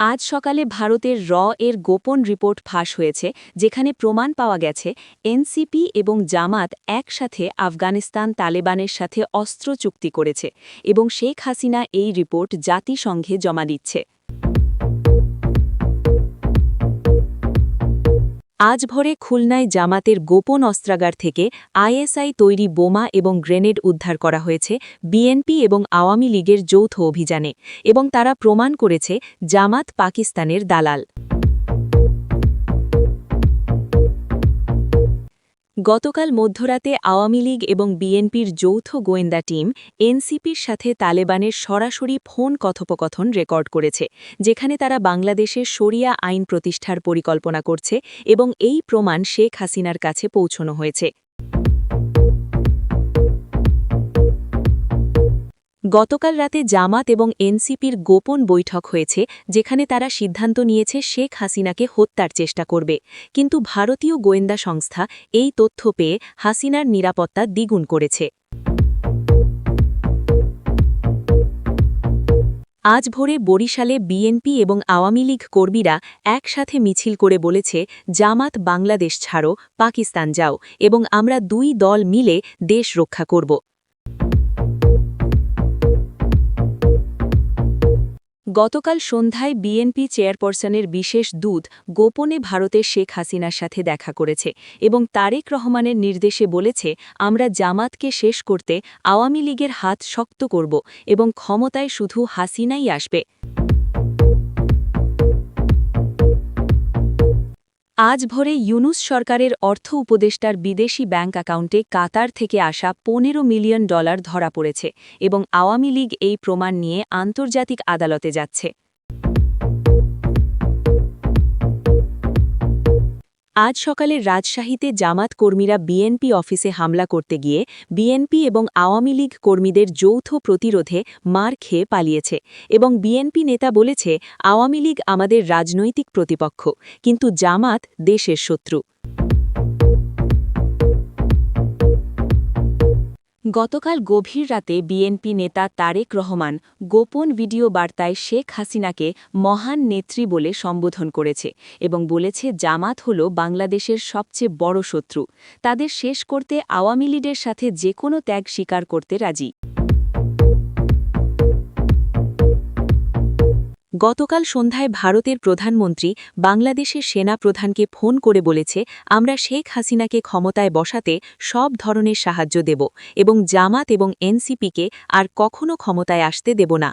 আজ সকালে ভারতের র এর গোপন রিপোর্ট ফাঁস হয়েছে, যেখানে প্রমাণ পাওয়া গেছে, এনসিপি এবং জামাত একসাথে আফগানিস্তান তালেবানের সাথে অস্ত্র চুক্তি করেছে এবং শেখ হাসিনা এই রিপোর্ট জাতিসংঘে জমা দিচ্ছে। আজ ভোরে খুলনায় জামাতের গোপন অস্ত্রাগার থেকে আইএসআই তৈরি বোমা এবং গ্রেনেড উদ্ধার করা হয়েছে বিএনপি এবং আওয়ামী লীগের যৌথ অভিযানে এবং তারা প্রমাণ করেছে জামাত পাকিস্তানের দালাল। গতকাল মধ্যরাতে আওয়ামী লীগ এবং বিএনপির যৌথ গোয়েন্দা টিম এনসিপির সাথে তালেবানের সরাসরি ফোন কথোপকথন রেকর্ড করেছে, যেখানে তারা বাংলাদেশে শরিয়া আইন প্রতিষ্ঠার পরিকল্পনা করছে এবং এই প্রমাণ শেখ হাসিনার কাছে পৌঁছনো হয়েছে। গতকাল রাতে জামাত এবং এনসিপির গোপন বৈঠক হয়েছে, যেখানে তারা সিদ্ধান্ত নিয়েছে শেখ হাসিনাকে হত্যার চেষ্টা করবে। কিন্তু ভারতীয় গোয়েন্দা সংস্থা এই তথ্য পেয়ে হাসিনার নিরাপত্তা দ্বিগুণ করেছে। আজ ভোরে বরিশালে বিএনপি এবং আওয়ামী লীগ কর্মীরা একসাথে মিছিল করে বলেছে, জামাত বাংলাদেশ ছাড়ো, পাকিস্তান যাও এবং আমরা দুই দল মিলে দেশ রক্ষা করব। গতকাল সন্ধ্যায় বিএনপি চেয়ারপারসনের বিশেষ দূত গোপনে ভারতের শেখ হাসিনার সাথে দেখা করেছে এবং তারেক রহমানের নির্দেশে বলেছে, আমরা জামাতকে শেষ করতে আওয়ামী লীগের হাত শক্ত করব এবং ক্ষমতায় শুধু হাসিনাই আসবে। আজ ভোরে ইউনুস সরকারের অর্থ উপদেষ্টার বিদেশি ব্যাংক অ্যাকাউন্টে কাতার থেকে আসা পনেরো মিলিয়ন ডলার ধরা পড়েছে এবং আওয়ামী লীগ এই প্রমাণ নিয়ে আন্তর্জাতিক আদালতে যাচ্ছে। আজ সকালে রাজশাহীতে জামাত কর্মীরা বিএনপি অফিসে হামলা করতে গিয়ে বিএনপি এবং আওয়ামী লীগ কর্মীদের যৌথ প্রতিরোধে মার খেয়ে পালিয়েছে এবং বিএনপি নেতা বলেছে, আওয়ামী লীগ আমাদের রাজনৈতিক প্রতিপক্ষ, কিন্তু জামাত দেশের শত্রু। গতকাল গভীর রাতে বিএনপি নেতা তারেক রহমান গোপন ভিডিও বার্তায় শেখ হাসিনাকে মহান নেত্রী বলে সম্বোধন করেছে এবং বলেছে, জামাত হল বাংলাদেশের সবচেয়ে বড় শত্রু। তাদের শেষ করতে আওয়ামী লীগের সাথে যে কোনো ত্যাগ স্বীকার করতে রাজি। গতকাল সন্ধ্যায় ভারতের প্রধানমন্ত্রী বাংলাদেশের সেনা প্রধানকে ফোন করে বলেছে, আমরা শেখ হাসিনাকে ক্ষমতায় বসাতে সব ধরনের সাহায্য দেব এবং জামাত এবং এনসিপিকে আর কখনো ক্ষমতায় আসতে দেব না।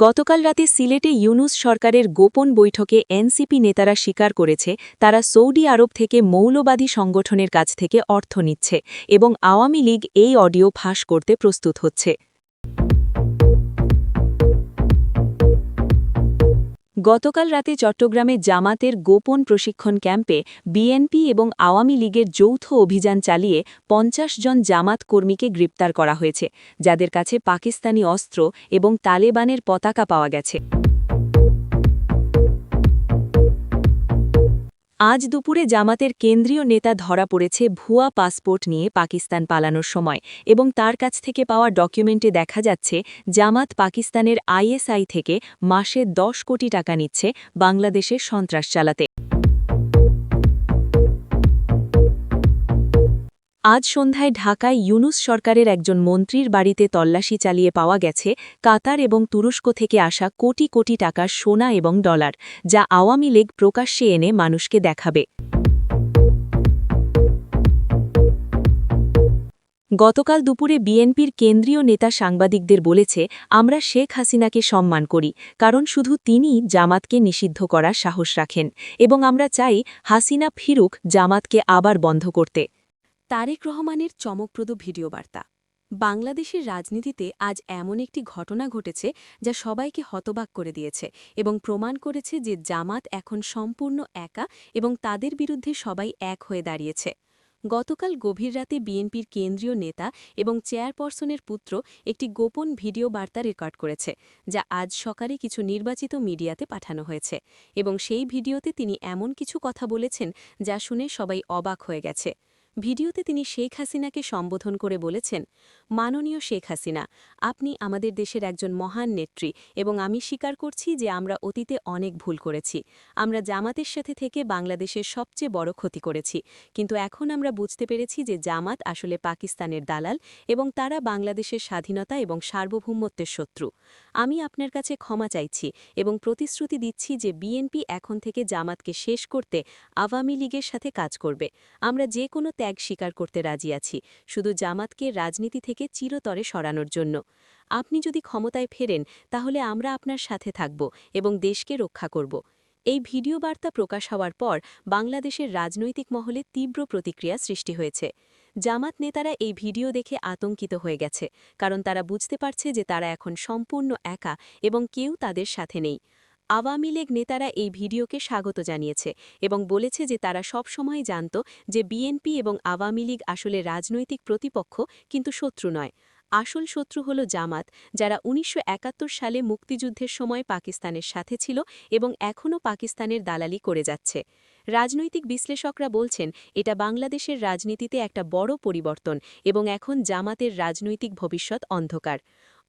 গতকাল রাতে সিলেটে ইউনুস সরকারের গোপন বৈঠকে এনসিপি নেতারা স্বীকার করেছে, তারা সৌদি আরব থেকে মৌলবাদী সংগঠনের কাছ থেকে অর্থ নিচ্ছে এবং আওয়ামী লীগ এই অডিও ফাঁস করতে প্রস্তুত হচ্ছে। গতকাল রাতে চট্টগ্রামে জামাতের গোপন প্রশিক্ষণ ক্যাম্পে বিএনপি এবং আওয়ামী লীগের যৌথ অভিযান চালিয়ে পঞ্চাশ জন জামাত কর্মীকে গ্রেপ্তার করা হয়েছে, যাদের কাছে পাকিস্তানি অস্ত্র এবং তালেবানের পতাকা পাওয়া গেছে। আজ দুপুরে জামাতের কেন্দ্রীয় নেতা ধরা পড়েছে ভুয়া পাসপোর্ট নিয়ে পাকিস্তান পালানোর সময় এবং তার কাছ থেকে পাওয়া ডকুমেন্টে দেখা যাচ্ছে, জামাত পাকিস্তানের আইএসআই থেকে মাসে দশ কোটি টাকা নিচ্ছে বাংলাদেশে সন্ত্রাস চালাতে। আজ সন্ধ্যায় ঢাকায় ইউনুস সরকারের একজন মন্ত্রীর বাড়িতে তল্লাশি চালিয়ে পাওয়া গেছে কাতার এবং তুরস্ক থেকে আসা কোটি কোটি টাকার সোনা এবং ডলার, যা আওয়ামী লীগ প্রকাশ্যে এনে মানুষকে দেখাবে। গতকাল দুপুরে বিএনপির কেন্দ্রীয় নেতা সাংবাদিকদের বলেছে, আমরা শেখ হাসিনাকে সম্মান করি, কারণ শুধু তিনি জামাতকে নিষিদ্ধ করার সাহস রাখেন এবং আমরা চাই হাসিনা ফিরুক জামাতকে আবার বন্ধ করতে। তারেক রহমানের চমকপ্রদ ভিডিও বার্তা বাংলাদেশের রাজনীতিতে আজ এমন একটি ঘটনা ঘটেছে যা সবাইকে হতবাক করে দিয়েছে এবং প্রমাণ করেছে যে জামাত এখন সম্পূর্ণ একা এবং তাদের বিরুদ্ধে সবাই এক হয়ে দাঁড়িয়েছে। গতকাল গভীর রাতে বিএনপির কেন্দ্রীয় নেতা এবং চেয়ারপারসনের পুত্র একটি গোপন ভিডিও বার্তা রেকর্ড করেছে, যা আজ সকালে কিছু নির্বাচিত মিডিয়াতে পাঠানো হয়েছে এবং সেই ভিডিওতে তিনি এমন কিছু কথা বলেছেন যা শুনে সবাই অবাক হয়ে গেছে। ভিডিওতে তিনি শেখ হাসিনাকে সম্বোধন করে বলেছেন, মাননীয় শেখ হাসিনা, আপনি আমাদের দেশের একজন মহান নেত্রী এবং আমি স্বীকার করছি যে আমরা অতীতে অনেক ভুল করেছি। আমরা জামাতের সাথে থেকে বাংলাদেশের সবচেয়ে বড় ক্ষতি করেছি। কিন্তু এখন আমরা বুঝতে পেরেছি যে জামাত আসলে পাকিস্তানের দালাল এবং তারা বাংলাদেশের স্বাধীনতা এবং সার্বভৌমত্বের শত্রু। আমি আপনার কাছে ক্ষমা চাইছি এবং প্রতিশ্রুতি দিচ্ছি যে বিএনপি এখন থেকে জামাতকে শেষ করতে আওয়ামী লীগের সাথে কাজ করবে। আমরা যে কোনো ত্যাগ স্বীকার করতে রাজি আছি, শুধু জামাতকে রাজনীতি থেকে চিরতরে সরানোর জন্য। আপনি যদি ক্ষমতায় ফেরেন, তাহলে আমরা আপনার সাথে থাকব এবং দেশকে রক্ষা করব। এই ভিডিও বার্তা প্রকাশ হওয়ার পর বাংলাদেশের রাজনৈতিক মহলে তীব্র প্রতিক্রিয়া সৃষ্টি হয়েছে। জামাত নেতারা এই ভিডিও দেখে আতঙ্কিত হয়ে গেছে, কারণ তারা বুঝতে পারছে যে তারা এখন সম্পূর্ণ একা এবং কেউ তাদের সাথে নেই। আওয়ামী লীগ নেতারা এই ভিডিওকে স্বাগত জানিয়েছে এবং বলেছে যে তারা সব সময় জানত যে বিএনপি এবং আওয়ামী লীগ আসলে রাজনৈতিক প্রতিপক্ষ, কিন্তু শত্রু নয়। আসল শত্রু হল জামাত, যারা উনিশশো একাত্তর সালে মুক্তিযুদ্ধের সময় পাকিস্তানের সাথে ছিল এবং এখনও পাকিস্তানের দালালি করে যাচ্ছে। রাজনৈতিক বিশ্লেষকরা বলছেন, এটা বাংলাদেশের রাজনীতিতে একটা বড় পরিবর্তন এবং এখন জামাতের রাজনৈতিক ভবিষ্যৎ অন্ধকার।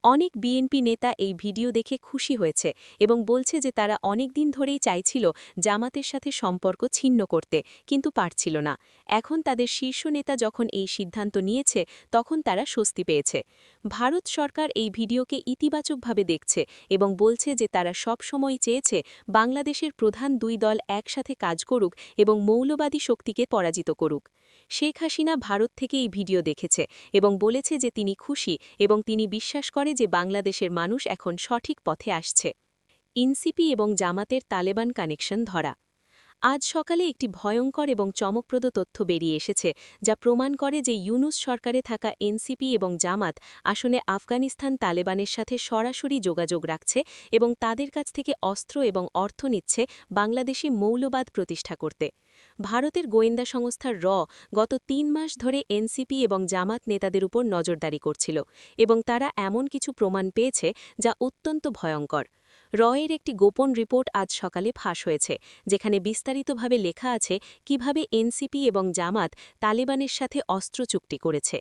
অনেক বিএনপি নেতা এই ভিডিও দেখে খুশি হয়েছে এবং বলছে যে তারা অনেক দিন ধরেই চাইছিল জামাতের সাথে সম্পর্ক ছিন্ন করতে, কিন্তু পারছিল না। এখন তাদের শীর্ষ নেতা যখন এই সিদ্ধান্ত নিয়েছে, তখন তারা স্বস্তি পেয়েছে। ভারত সরকার এই ভিডিওকে ইতিবাচকভাবে দেখছে এবং বলছে যে তারা সব সময় চেয়েছে বাংলাদেশের প্রধান দুই দল একসাথে কাজ করুক এবং মৌলবাদী শক্তিকে পরাজিত করুক। শেখ হাসিনা ভারত থেকে এই ভিডিও দেখেছে এবং বলেছে যে তিনি খুশি এবং তিনি বিশ্বাস করে যে বাংলাদেশের মানুষ এখন সঠিক পথে আসছে। ইনসিপি এবং জামাতের তালেবান কানেকশন ধরা। আজ সকালে একটি ভয়ঙ্কর এবং চমকপ্রদ তথ্য বেরিয়ে এসেছে, যা প্রমাণ করে যে ইউনুস সরকারে থাকা এনসিপি এবং জামাত আসলে আফগানিস্তান তালেবানের সাথে সরাসরি যোগাযোগ রাখছে এবং তাদের কাছ থেকে অস্ত্র এবং অর্থ নিচ্ছে বাংলাদেশে মৌলবাদ প্রতিষ্ঠা করতে। ভারতের গোয়েন্দা সংস্থার র গত তিন মাস ধরে এনসিপি এবং জামাত নেতাদের উপর নজরদারি করছিল এবং তারা এমন কিছু প্রমাণ পেয়েছে যা অত্যন্ত ভয়ঙ্কর। রয়ের একটি গোপন রিপোর্ট আজ সকালে ফাঁস হয়েছে, যেখানে বিস্তারিতভাবে লেখা আছে কীভাবে এনসিপি এবং জামাত তালেবানের সাথে অস্ত্র চুক্তি করেছে।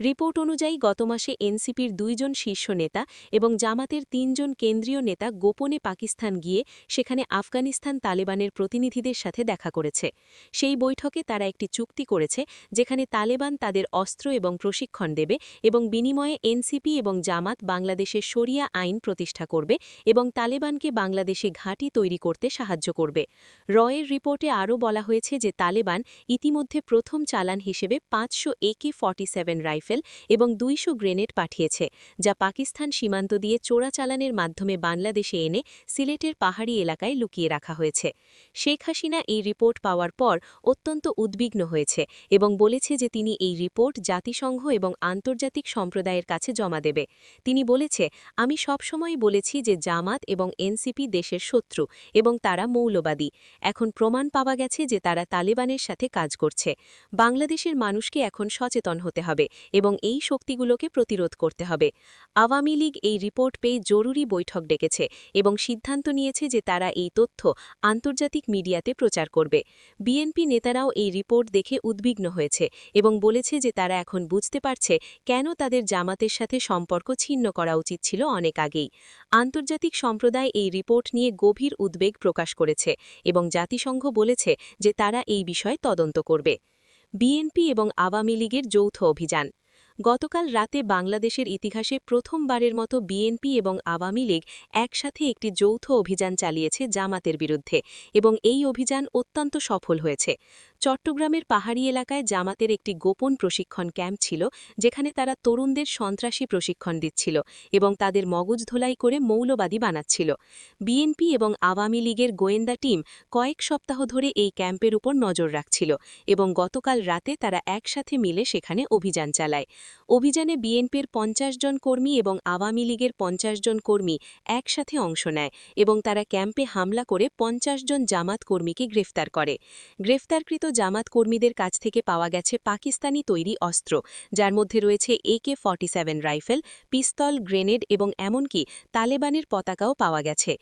রিপোর্ট অনুযায়ী গত মাসে এনসিপির দুইজন শীর্ষ নেতা এবং জামাতের তিনজন কেন্দ্রীয় নেতা গোপনে পাকিস্তান গিয়ে সেখানে আফগানিস্তান তালেবানের প্রতিনিধিদের সাথে দেখা করেছে। সেই বৈঠকে তারা একটি চুক্তি করেছে, যেখানে তালেবান তাদের অস্ত্র এবং প্রশিক্ষণ দেবে এবং বিনিময়ে এনসিপি এবং জামাত বাংলাদেশের শরিয়া আইন প্রতিষ্ঠা করবে এবং তালেবানকে বাংলাদেশে ঘাঁটি তৈরি করতে সাহায্য করবে। রয়ের রিপোর্টে আরও বলা হয়েছে যে তালেবান ইতিমধ্যে প্রথম চালান হিসেবে পাঁচশো একে ফর্টি রাইফেল এবং দুইশো গ্রেনেড পাঠিয়েছে, যা পাকিস্তান সীমান্ত দিয়ে চোরাচালানের মাধ্যমে বাংলাদেশে এনে সিলেটের পাহাড়ি এলাকায় লুকিয়ে রাখা হয়েছে। শেখ হাসিনা এই রিপোর্ট পাওয়ার পর অত্যন্ত উদ্বিগ্ন হয়েছে এবং বলেছে যে তিনি এই রিপোর্ট জাতিসংঘ এবং আন্তর্জাতিক সম্প্রদায়ের কাছে জমা দেবে। তিনি বলেছে, আমি সবসময় বলেছি যে জামাত এবং এনসিপি দেশের শত্রু এবং তারা মৌলবাদী। এখন প্রমাণ পাওয়া গেছে যে তারা তালেবানের সাথে কাজ করছে। বাংলাদেশের মানুষকে এখন সচেতন হতে হবে এবং এই শক্তিগুলোকে প্রতিরোধ করতে হবে। আওয়ামী লীগ এই রিপোর্ট পেয়ে জরুরি বৈঠক ডেকেছে এবং সিদ্ধান্ত নিয়েছে যে তারা এই তথ্য আন্তর্জাতিক মিডিয়াতে প্রচার করবে। বিএনপি নেতারাও এই রিপোর্ট দেখে উদ্বিগ্ন হয়েছে এবং বলেছে যে তারা এখন বুঝতে পারছে কেন তাদের জামাতের সাথে সম্পর্ক ছিন্ন করা উচিত ছিল অনেক আগেই। আন্তর্জাতিক সম্প্রদায় এই রিপোর্ট নিয়ে গভীর উদ্বেগ প্রকাশ করেছে এবং জাতিসংঘ বলেছে যে তারা এই বিষয়ে তদন্ত করবে। বিএনপি এবং আওয়ামী লীগের যৌথ অভিযান। গতকাল রাতে বাংলাদেশের ইতিহাসে প্রথমবারের মতো বিএনপি এবং আওয়ামী লীগ একসাথে একটি যৌথ অভিযান চালিয়েছে জামাতের বিরুদ্ধে এবং এই অভিযান অত্যন্ত সফল হয়েছে। চট্টগ্রামের পাহাড়ি এলাকায় জামাতের একটি গোপন প্রশিক্ষণ ক্যাম্প ছিল, যেখানে তারা তরুণদের সন্ত্রাসী প্রশিক্ষণ দিচ্ছিল এবং তাদের মগজ ধোলাই করে মৌলবাদী বানাচ্ছিল। বিএনপি এবং আওয়ামী লীগের গোয়েন্দা টিম কয়েক সপ্তাহ ধরে এই ক্যাম্পের উপর নজর রাখছিল এবং গতকাল রাতে তারা একসাথে মিলে সেখানে অভিযান চালায়। অভিযানে বিএনপির পঞ্চাশ জন কর্মী এবং আওয়ামী লীগের পঞ্চাশ জন কর্মী একসাথে অংশ নেয় এবং তারা ক্যাম্পে হামলা করে পঞ্চাশ জন জামাত কর্মীকে গ্রেফতার করে। গ্রেফতারকৃত জামাত কর্মীদের কাছ থেকে পাওয়া গেছে পাকিস্তানি তৈরি অস্ত্র, যার মধ্যে রয়েছে একে ফর্টি রাইফেল, পিস্তল, গ্রেনেড এবং এমনকি তালেবানের পতাকাও পাওয়া গেছে।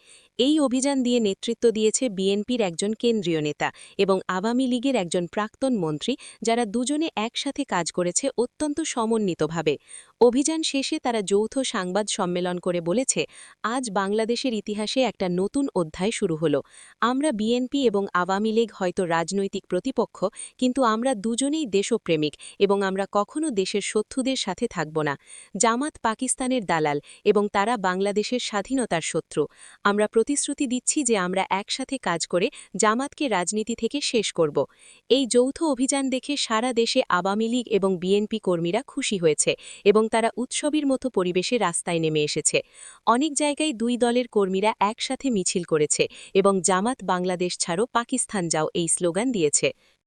এই অভিযান দিয়ে নেতৃত্ব দিয়েছে বিএনপির একজন কেন্দ্রীয় নেতা এবং আওয়ামী লীগের একজন প্রাক্তন মন্ত্রী, যারা দুজনে একসাথে কাজ করেছে অত্যন্ত সমন্বিতভাবে। অভিযান শেষে তারা যৌথ সাংবাদ সম্মেলন করে বলেছে, আজ বাংলাদেশের ইতিহাসে একটা নতুন অধ্যায় শুরু হলো। আমরা বিএনপি এবং আওয়ামী লীগ হয়তো রাজনৈতিক প্রতিপক্ষ, কিন্তু আমরা দুজনেই দেশপ্রেমিক এবং আমরা কখনো দেশের শত্রুদের সাথে থাকব না। জামাত পাকিস্তানের দালাল এবং তারা বাংলাদেশের স্বাধীনতার শত্রু। আমরা প্রতিশ্রুতি দিচ্ছি যে আমরা একসাথে কাজ করে জামাতকে রাজনীতি থেকে শেষ করব। এই যৌথ অভিযান দেখে সারা দেশে আওয়ামী লীগ এবং বিএনপি কর্মীরা খুশি হয়েছে এবং তারা উৎসবের মতো পরিবেশে রাস্তায় নেমে এসেছে। অনেক জায়গায় দুই দলের কর্মীরা একসাথে মিছিল করেছে এবং জামাত বাংলাদেশ ছাড়ো পাকিস্তান যাও এই স্লোগান দিয়েছে।